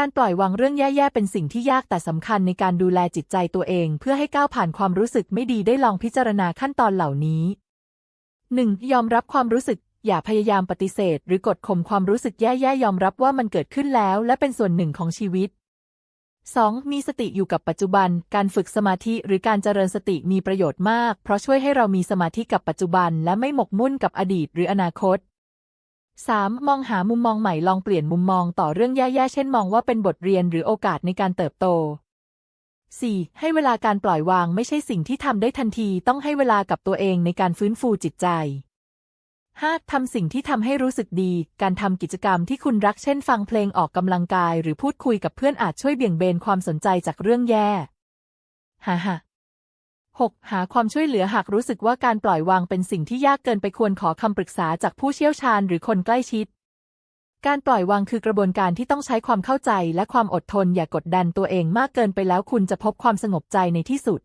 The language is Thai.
การปล่อยวางเรื่องแย่ๆ เป็นสิ่งที่ยากแต่สำคัญในการดูแลจิตใจตัวเอง เพื่อให้ก้าวผ่านความรู้สึกไม่ดีได้ลองพิจารณาขั้นตอนเหล่านี้ 1. ยอมรับความรู้สึก อย่าพยายามปฏิเสธ หรือกดข่มความรู้สึกแย่ๆ ยอมรับว่ามันเกิดขึ้นแล้ว และเป็นส่วนหนึ่งของชีวิต 2. มีสติอยู่กับปัจจุบัน การฝึกสมาธิหรือการเจริญสติมีประโยชน์มาก เพราะช่วยให้เรามีสมาธิกับปัจจุบัน และไม่หมกมุ่นกับอดีตหรืออนาคต 3. มองหามุมมองใหม่ลองเปลี่ยนมุมมองต่อเรื่องแย่ๆ เช่นมองว่าเป็นบทเรียนหรือโอกาสในการเติบโต 4. ให้เวลาการปล่อยวางไม่ใช่สิ่งที่ทำได้ทันทีต้องให้เวลากับตัวเองในการฟื้นฟูจิตใจ 5. ทำสิ่งที่ทำให้รู้สึกดี การทำกิจกรรมที่คุณรักเช่น ฟังเพลงออกกำลังกาย หรือพูดคุยกับเพื่อนอาจช่วยเบี่ยงเบนความสนใจจากเรื่องแย่ฮ่าฮ่า 6. หาความช่วยเหลือหากรู้สึกว่าการปล่อยวางเป็นสิ่งที่ยากเกินไปควรขอคำปรึกษาจากผู้เชี่ยวชาญหรือคนใกล้ชิด การปล่อยวางคือกระบวนการที่ต้องใช้ความเข้าใจและความอดทนอย่ากกดดันตัวเองมากเกินไปแล้วคุณจะพบความสงบใจในที่สุด